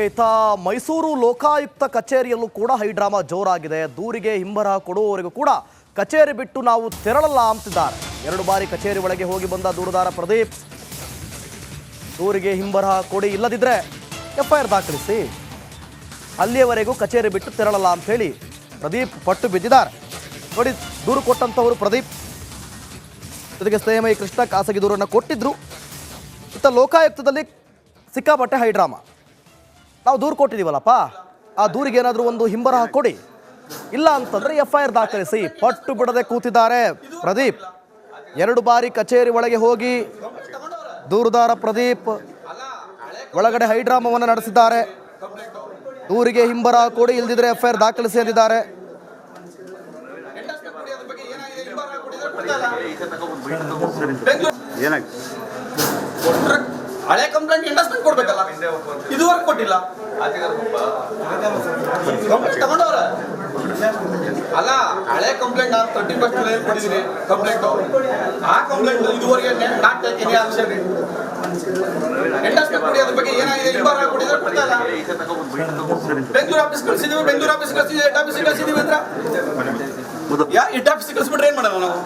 ಈತ ಮೈಸೂರು ಲೋಕಾಯುಕ್ತ ಕಚೇರಿಯಲ್ಲೂ ಕೂಡ ಹೈಡ್ರಾಮಾ ಜೋರಾಗಿದೆ. ದೂರಿಗೆ ಹಿಂಬರಹ ಕೊಡುವವರೆಗೂ ಕೂಡ ಕಚೇರಿ ಬಿಟ್ಟು ನಾವು ತೆರಳಲ್ಲ ಅಂತಿದ್ದಾರೆ. ಎರಡು ಬಾರಿ ಕಚೇರಿ ಒಳಗೆ ಹೋಗಿ ಬಂದ ದೂರುದಾರ ಪ್ರದೀಪ್, ದೂರಿಗೆ ಹಿಂಬರಹ ಕೊಡಿ ಇಲ್ಲದಿದ್ರೆ ಎಫ್ಐಆರ್ ದಾಖಲಿಸಿ. ಅಲ್ಲಿಯವರೆಗೂ ಕಚೇರಿ ಬಿಟ್ಟು ತೆರಳಲ್ಲ ಅಂತ ಹೇಳಿ ಪ್ರದೀಪ್ ಪಟ್ಟು ಬಿದ್ದಿದ್ದಾರೆ. ನೋಡಿ, ದೂರು ಕೊಟ್ಟಂಥವರು ಪ್ರದೀಪ್. ಜೊತೆಗೆ ಸ್ನೇಹಮಯಿ ಕೃಷ್ಣ ಖಾಸಗಿ ದೂರನ್ನು ಕೊಟ್ಟಿದ್ರು. ಇತ್ತ ಲೋಕಾಯುಕ್ತದಲ್ಲಿ ಸಿಕ್ಕಾಪಟ್ಟೆ ಹೈಡ್ರಾಮಾ. ನಾವು ದೂರು ಕೊಟ್ಟಿದ್ದೀವಲ್ಲಪ್ಪ? ಆ ದೂರಿಗೆ ಏನಾದರೂ ಒಂದು ಹಿಂಬರಹ ಕೊಡಿ. ಇಲ್ಲ ಅಂತಂದ್ರೆ ಎಫ್ ಐ ಆರ್ ದಾಖಲಿಸಿ ಪಟ್ಟು ಬಿಡದೆ ಕೂತಿದ್ದಾರೆ ಪ್ರದೀಪ್. ಎರಡು ಬಾರಿ ಕಚೇರಿ ಒಳಗೆ ಹೋಗಿ ದೂರುದಾರ ಪ್ರದೀಪ್ ಒಳಗಡೆ ಹೈಡ್ರಾಮವನ್ನು ನಡೆಸಿದ್ದಾರೆ. ದೂರಿಗೆ ಹಿಂಬರಹ ಕೊಡಿ, ಇಲ್ದಿದ್ರೆ ಎಫ್ ಐ ಆರ್ ದಾಖಲಿಸಿ ಅಂದಿದ್ದಾರೆ. ಏನಾಗಿ ಕೊಟ್ರೆ ಹಳೆ ಕಂಪ್ಲೇಂಟ್ ಇಂಡಸ್ಟ್ಮೆಂಟ್ ಕೊಡ್ಬೇಕಲ್ಲ? ಇದುವರೆಗೆ ಕೊಟ್ಟಿಲ್ಲ. ಕಂಪ್ಲೇಂಟ್ ತಗೊಂಡವ್ರ. ಅಲ್ಲ ಹಳೆ ಕಂಪ್ಲೇಂಟ್ ನಾನು ತರ್ಟಿ ಫಸ್ಟ್ ಕೊಟ್ಟಿದ್ದೀನಿ ಕಂಪ್ಲೇಂಟ್ ಆ ಕಂಪ್ಲೇಂಟ್ ಇದುವರೆಗೆ ನಾಟ್ ಆಕ್ಷನ್ ಇಂಡಸ್ಟ್ಮೆಂಟ್ ಕೊಡಿ ಅದ್ರ ಬಗ್ಗೆ ಏನಾಗಿದೆ? ಇಬ್ಬರ ಕೊಟ್ಟಿದ್ರೆ ಕೊಡ್ತಲ್ಲ ಬೆಂಗಳೂರು ಆಫೀಸ್ ಕಳಿಸಿದೀವಿ ಬೆಂಗಳೂರು ಆಫೀಸ್ ಕಳಿಸಿದೀವಿ ಹೆಡ್ ಆಫೀಸ್ ಕಳಿಸಿದೀವಿ ಅಂದ್ರ? ಯಾರು ಹೆಡ್ ಆಫೀಸ್ ಕಳಿಸ್ಬಿಟ್ರೆ ಏನ್ ಮಾಡೋಣ ನಾವು?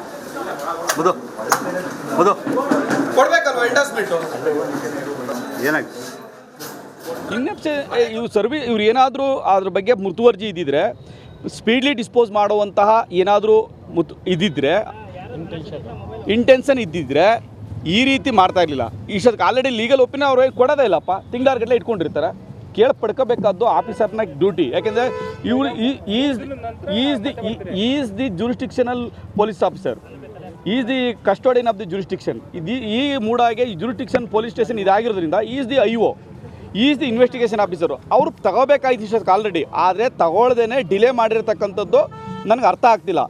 ಇಂಡಸ್ಟ್ಮೆಂಟ್ ಇನ್ನೆಪ್ಸೆ ಇವು ಸರ್ವಿ, ಇವ್ರು ಏನಾದರೂ ಅದ್ರ ಬಗ್ಗೆ ಮುತುವರ್ಜಿ ಇದ್ದಿದ್ರೆ ಸ್ಪೀಡ್ಲಿ ಡಿಸ್ಪೋಸ್ ಮಾಡುವಂತಹ ಏನಾದರೂ ಮುತ್, ಇದ್ದಿದ್ರೆ ಇಂಟೆನ್ಷನ್ ಇದ್ದಿದ್ರೆ ಈ ರೀತಿ ಮಾಡ್ತಾ ಇರಲಿಲ್ಲ. ಇಷ್ಟೊತ್ತಿಗೆ ಆಲ್ರೆಡಿ ಲೀಗಲ್ ಒಪಿನಿಯನ್ ಅವ್ರು ಕೊಡೋದೇ ಇಲ್ಲಪ್ಪ. ತಿಂಗಳಾರ್ಗಟ್ಲೆ ಇಟ್ಕೊಂಡಿರ್ತಾರೆ. ಕೇಳಿ ಪಡ್ಕೋಬೇಕಾದ್ದು ಆಫೀಸರ್ನ ಡ್ಯೂಟಿ ಯಾಕೆಂದರೆ ಇವರು is is the is the jurisdictional police officer is the custodian of the jurisdiction ಇದು ಈ ಮೂಡಾಗೆ jurisdiction police station ಇದಾಗಿರೋದ್ರಿಂದ is the I O is the investigation officer ಅವರು ತಗೋಬೇಕಾಯ್ತು ಆಲ್ರೆಡಿ ಆದರೆ ತಗೊಳ್ದೇನೆ ಡಿಲೇ ಮಾಡಿರತಕ್ಕಂಥದ್ದು ನನಗೆ ಅರ್ಥ ಆಗ್ತಿಲ್ಲ.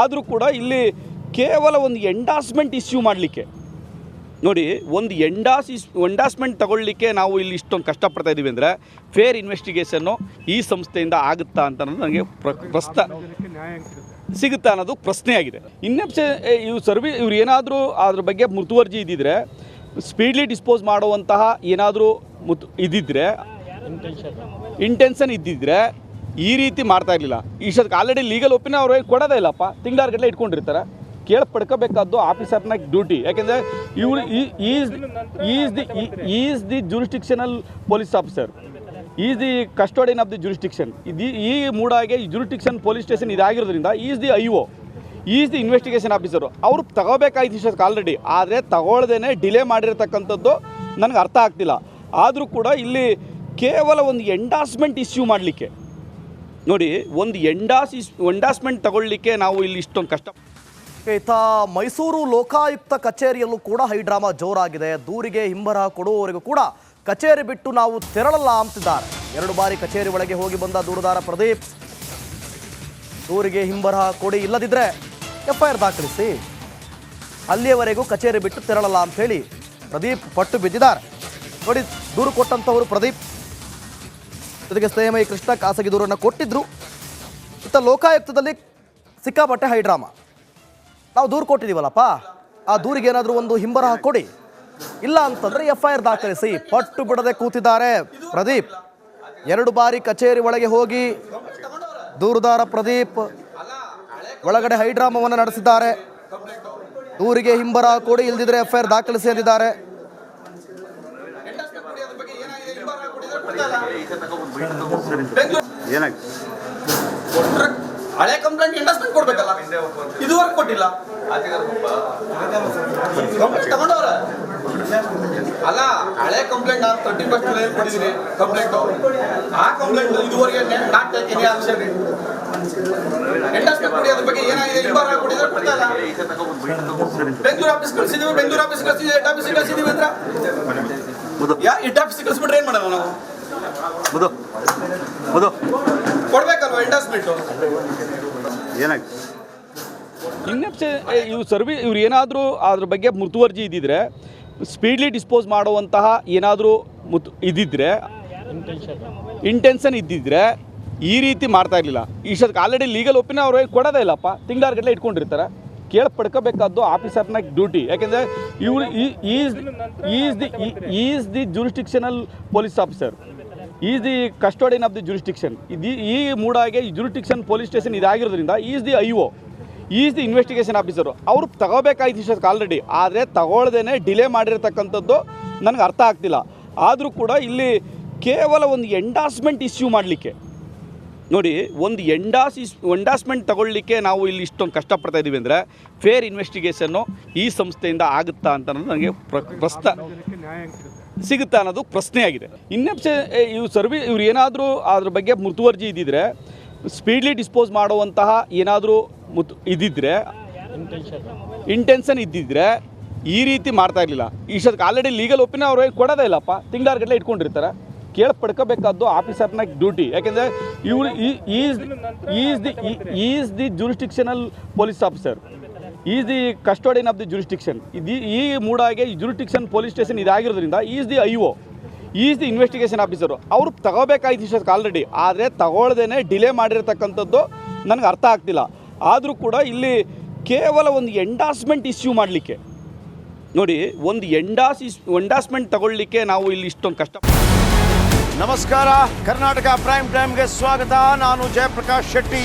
ಆದರೂ ಕೂಡ ಇಲ್ಲಿ ಕೇವಲ ಒಂದು ಎಂಡಾಸ್ಮೆಂಟ್ ಇಶ್ಯೂ ಮಾಡಲಿಕ್ಕೆ. ನೋಡಿ, ಒಂದು ಎಂಡಾಸ್ ಇಸ್ ಎಂಡಾಸ್ಮೆಂಟ್ ತಗೊಳ್ಳಿಕ್ಕೆ ನಾವು ಇಲ್ಲಿ ಇಷ್ಟೊಂದು ಕಷ್ಟಪಡ್ತಾ ಇದ್ದೀವಿ ಅಂದರೆ ಫೇರ್ ಇನ್ವೆಸ್ಟಿಗೇಷನ್ನು ಈ ಸಂಸ್ಥೆಯಿಂದ ಆಗುತ್ತಾ ಅಂತ ನನಗೆ ಪ್ರ, ಪ್ರಸ್ತ ಸಿಗುತ್ತಾ ಅನ್ನೋದು ಪ್ರಶ್ನೆ ಆಗಿದೆ ಇನ್ನೆಪ್ಸೆ ಇವು ಸರ್ವಿ, ಇವ್ರು ಏನಾದರೂ ಅದ್ರ ಬಗ್ಗೆ ಮುತುವರ್ಜಿ ಇದ್ದಿದ್ರೆ ಸ್ಪೀಡ್ಲಿ ಡಿಸ್ಪೋಸ್ ಮಾಡುವಂತಹ ಏನಾದರೂ ಮುತ್, ಇದ್ದಿದ್ರೆ ಇಂಟೆನ್ಷನ್ ಇದ್ದಿದ್ರೆ ಈ ರೀತಿ ಮಾಡ್ತಾ ಇರಲಿಲ್ಲ. ಇಷ್ಟೊತ್ತಿಗೆ ಆಲ್ರೆಡಿ ಲೀಗಲ್ ಒಪಿನಿಯನ್ ಅವ್ರು ಕೊಡೋದೇ ಇಲ್ಲಪ್ಪ. ತಿಂಗಳಾರ್ಗಟ್ಟಲೆ ಇಟ್ಕೊಂಡಿರ್ತಾರೆ. ಕೇಳಿ ಪಡ್ಕೋಬೇಕಾದ್ದು ಆಫೀಸರ್ನ ಡ್ಯೂಟಿ ಯಾಕೆಂದರೆ ಇವರು is is the is the jurisdictional police officer is the custodian of the jurisdiction ಇದು ಈ ಮೂಡಾಗೆ jurisdiction police station ಇದಾಗಿರೋದ್ರಿಂದ is the I O is the investigation officer ಅವರು ತಗೋಬೇಕಾಯ್ತು ಇಷ್ಟು ಆಲ್ರೆಡಿ ಆದರೆ ತಗೊಳ್ದೇನೆ ಡಿಲೇ ಮಾಡಿರ್ತಕ್ಕಂಥದ್ದು ನನಗೆ ಅರ್ಥ ಆಗ್ತಿಲ್ಲ. ಆದರೂ ಕೂಡ ಇಲ್ಲಿ ಕೇವಲ ಒಂದು ಎಂಡಾಸ್ಮೆಂಟ್ ಇಶ್ಯೂ ಮಾಡಲಿಕ್ಕೆ. ನೋಡಿ, ಒಂದು ಎಂಡಾಸ್ ಇಸ್ ಎಂಡಾಸ್ಮೆಂಟ್ ತಗೊಳ್ಳಿಕ್ಕೆ ನಾವು ಇಲ್ಲಿ ಇಷ್ಟೊಂದು ಕಷ್ಟ ಈತ ಮೈಸೂರು ಲೋಕಾಯುಕ್ತ ಕಚೇರಿಯಲ್ಲೂ ಕೂಡ ಹೈಡ್ರಾಮಾ ಜೋರಾಗಿದೆ. ದೂರಿಗೆ ಹಿಂಬರಹ ಕೊಡುವವರೆಗೂ ಕೂಡ ಕಚೇರಿ ಬಿಟ್ಟು ನಾವು ತೆರಳಲ್ಲ ಅಂತಿದ್ದಾರೆ. ಎರಡು ಬಾರಿ ಕಚೇರಿ ಒಳಗೆ ಹೋಗಿ ಬಂದ ದೂರುದಾರ ಪ್ರದೀಪ್, ದೂರಿಗೆ ಹಿಂಬರಹ ಕೊಡಿ ಇಲ್ಲದಿದ್ರೆ ಎಫ್ಐಆರ್ ದಾಖಲಿಸಿ. ಅಲ್ಲಿಯವರೆಗೂ ಕಚೇರಿ ಬಿಟ್ಟು ತೆರಳಲ್ಲ ಅಂತ ಹೇಳಿ ಪ್ರದೀಪ್ ಪಟ್ಟು ಬಿದ್ದಿದ್ದಾರೆ. ನೋಡಿ, ದೂರು ಕೊಟ್ಟಂಥವರು ಪ್ರದೀಪ್. ಜೊತೆಗೆ ಸ್ನೇಹಮಯಿ ಕೃಷ್ಣ ಖಾಸಗಿ ದೂರನ್ನು ಕೊಟ್ಟಿದ್ರು. ಇತ್ತ ಲೋಕಾಯುಕ್ತದಲ್ಲಿ ಸಿಕ್ಕಾಪಟ್ಟೆ ಹೈಡ್ರಾಮಾ. ನಾವು ದೂರು ಕೊಟ್ಟಿದ್ದೀವಲ್ಲಪ್ಪ. ಆ ದೂರಿಗೆ ಏನಾದರೂ ಒಂದು ಹಿಂಬರಹ ಕೊಡಿ. ಇಲ್ಲ ಅಂತಂದ್ರೆ ಎಫ್ ಐ ಆರ್ ದಾಖಲಿಸಿ. ಪಟ್ಟು ಬಿಡದೆ ಕೂತಿದ್ದಾರೆ ಪ್ರದೀಪ್. ಎರಡು ಬಾರಿ ಕಚೇರಿ ಒಳಗೆ ಹೋಗಿ ದೂರುದಾರ ಪ್ರದೀಪ್ ಒಳಗಡೆ ಹೈಡ್ರಾಮವನ್ನು ನಡೆಸಿದ್ದಾರೆ. ದೂರಿಗೆ ಹಿಂಬರ ಕೊಡಿ ಇಲ್ದಿದ್ರೆ ಎಫ್ ಐ ಆರ್ ದಾಖಲಿಸಿ ಅಂದಿದ್ದಾರೆ. ಏನಾಗಿ ಕೊಟ್ರೆ ಹಳೆ ಕಂಪ್ಲೇಂಟ್ ಇಂಡಸ್ಟ್ಮೆಂಟ್ ಕೊಡ್ಬೇಕಲ್ಲ? ಇದುವರೆಗೆ ಕೊಟ್ಟಿಲ್ಲ. ಕಂಪ್ಲೇಂಟ್ ತಗೊಂಡವ್ರ. ಅಲ್ಲ ಹಳೆ ಕಂಪ್ಲೇಂಟ್ ನಾನು ತರ್ಟಿ ಫಸ್ಟ್ ಕೊಟ್ಟಿದ್ದೀನಿ ಕಂಪ್ಲೇಂಟ್ ಆ ಕಂಪ್ಲೇಂಟ್ ಇದುವರೆಗೆ not take any action endorsement ಕೊಡಿ ಅದ್ರ ಬಗ್ಗೆ ಏನಾಗಿದೆ? ಇಬ್ಬರ ಕೊಟ್ಟಿದ್ರೆ ಬೆಂಗಳೂರು ಆಫೀಸ್ ಕಳಿಸಿದೀವಿ ಬೆಂಗಳೂರು ಆಫೀಸ್ ಕಳಿಸಿದೀವಿ ಹೆಡ್ ಆಫೀಸ್ ಕಳಿಸಿದೀವಿ ಅಂದ್ರ? ಮುದು ಯಾ ಹೆಡ್ ಆಫೀಸ್ ಕಳಿಸ್ಬಿಟ್ರೆ ಏನ್ ಮಾಡೋಣ ನಾವು? ಮುದು ಮುದು ಕೊಡ್ಬೇಕಲ್ವಾ ಇಂಡಸ್ಟ್ಮೆಂಟ್ ಏನಾಗಿ ಇನ್ನೆಪ್ಸೆ ಇವು ಸರ್ವಿ ಇವ್ರು ಏನಾದರೂ ಅದ್ರ ಬಗ್ಗೆ ಮುತುವರ್ಜಿ ಇದ್ದಿದ್ರೆ ಸ್ಪೀಡ್ಲಿ ಡಿಸ್ಪೋಸ್ ಮಾಡುವಂತಹ ಏನಾದರೂ ಮುತ್ ಇದ್ದಿದ್ರೆ ಇಂಟೆನ್ಷನ್ ಇದ್ದಿದ್ರೆ ಈ ರೀತಿ ಮಾಡ್ತಾ ಇರಲಿಲ್ಲ. ಇಷ್ಟೊತ್ತಿಗೆ ಆಲ್ರೆಡಿ ಲೀಗಲ್ ಒಪಿನಿಯನ್ ಅವ್ರು ಕೊಡೋದೇ ಇಲ್ಲಪ್ಪ. ತಿಂಗಳಾರ್ಗಟ್ಲೆ ಇಟ್ಕೊಂಡಿರ್ತಾರೆ. ಕೇಳಿ ಪಡ್ಕೋಬೇಕಾದ್ದು ಆಫೀಸರ್ನ ಡ್ಯೂಟಿ ಯಾಕೆಂದರೆ ಇವರು is is the is the jurisdictional police officer is the custodian of the jurisdiction ಇದು ಈ ಮೂಡಾಗೆ ಈ jurisdiction police station ಇದಾಗಿರೋದ್ರಿಂದ is the I O is the investigation officer ಅವ್ರು ತಗೋಬೇಕಾಯ್ತು ಆಲ್ರೆಡಿ ಆದರೆ ತಗೊಳ್ದೇನೆ ಡಿಲೇ ಮಾಡಿರತಕ್ಕಂಥದ್ದು ನನಗೆ ಅರ್ಥ ಆಗ್ತಿಲ್ಲ. ಆದರೂ ಕೂಡ ಇಲ್ಲಿ ಕೇವಲ ಒಂದು ಎಂಡಾರ್ಸ್ಮೆಂಟ್ ಇಶ್ಯೂ ಮಾಡಲಿಕ್ಕೆ. ನೋಡಿ, ಒಂದು ಎಂಡಾಸ್ ಇಸ್ ಎಂಡಾಸ್ಮೆಂಟ್ ತಗೊಳ್ಳಿಕ್ಕೆ ನಾವು ಇಲ್ಲಿ ಇಷ್ಟೊಂದು ಕಷ್ಟಪಡ್ತಾ ಇದ್ದೀವಿ ಅಂದರೆ ಫೇರ್ ಇನ್ವೆಸ್ಟಿಗೇಷನ್ನು ಈ ಸಂಸ್ಥೆಯಿಂದ ಆಗುತ್ತಾ ಅಂತ ನನಗೆ ಪ್ರ, ಪ್ರಸ್ತ ಸಿಗುತ್ತಾ ಅನ್ನೋದು ಪ್ರಶ್ನೆ ಆಗಿದೆ ಇವ್ರು ಸರ್ವಿ, ಇವ್ರು ಏನಾದರೂ ಅದ್ರ ಬಗ್ಗೆ ಮುತುವರ್ಜಿ ಇದ್ದಿದ್ರೆ ಸ್ಪೀಡ್ಲಿ ಡಿಸ್ಪೋಸ್ ಮಾಡುವಂತಹ ಏನಾದರೂ ಮುತ್, ಇದ್ದಿದ್ರೆ ಇಂಟೆನ್ಷನ್ ಇದ್ದಿದ್ರೆ ಈ ರೀತಿ ಮಾಡ್ತಾ ಇರಲಿಲ್ಲ. ಇಷ್ಟೊತ್ತಿಗೆ ಆಲ್ರೆಡಿ ಲೀಗಲ್ ಒಪಿನಿಯನ್ ಅವ್ರು ಕೊಡೋದೇ ಇಲ್ಲಪ್ಪ. ತಿಂಗಳಾರ್ಗಟ್ಟಲೆ ಇಟ್ಕೊಂಡಿರ್ತಾರೆ. ಕೇಳಿ ಪಡ್ಕೋಬೇಕಾದ್ದು ಆಫೀಸರ್ನ ಡ್ಯೂಟಿ ಯಾಕೆಂದರೆ ಇವರು is is the is the jurisdictional police officer is the custodian of the jurisdiction ಇದು ಈ ಮೂಡಾಗೆ jurisdiction police station ಇದಾಗಿರೋದ್ರಿಂದ is the I O is the investigation officer ಅವ್ರು ತಗೋಬೇಕಾಯ್ತು ಇಷ್ಟೊತ್ತಿಗೆ ಆಲ್ರೆಡಿ ಆದರೆ ತಗೊಳ್ದೇನೆ ಡಿಲೇ ಮಾಡಿರತಕ್ಕಂಥದ್ದು ನನಗೆ ಅರ್ಥ ಆಗ್ತಿಲ್ಲ. ಆದರೂ ಕೂಡ ಇಲ್ಲಿ ಕೇವಲ ಒಂದು ಎಂಡಾರ್ಸ್ಮೆಂಟ್ ಇಶ್ಯೂ ಮಾಡಲಿಕ್ಕೆ. ನೋಡಿ, ಒಂದು ಎಂಡಾಸ್ ಇಸ್ ಎಂಡಾಸ್ಮೆಂಟ್ ತಗೊಳ್ಳಿಕ್ಕೆ ನಾವು ಇಲ್ಲಿ ಇಷ್ಟೊಂದು ಕಷ್ಟ ನಮಸ್ಕಾರ, ಕರ್ನಾಟಕ ಪ್ರೈಮ್ ಟೈಮ್ಗೆ ಸ್ವಾಗತ. ನಾನು ಜಯಪ್ರಕಾಶ್ ಶೆಟ್ಟಿ.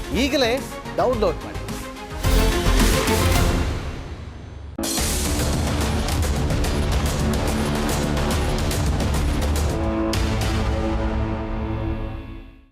ಈಗಲೇ ಡೌನ್ಲೋಡ್ ಮಾಡಿ.